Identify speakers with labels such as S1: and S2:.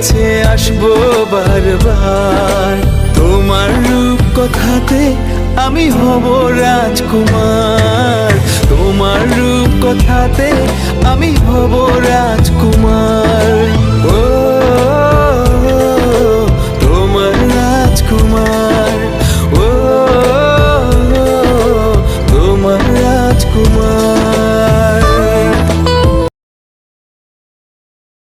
S1: কাছে আসব বারবার। তোমার রূপ কথাতে আমি হব রাজকুমার। তোমার রূপ কথাতে আমি হব রাজকুমার। ও, তোমার রাজকুমার। ও, তোমার রাজকুমার।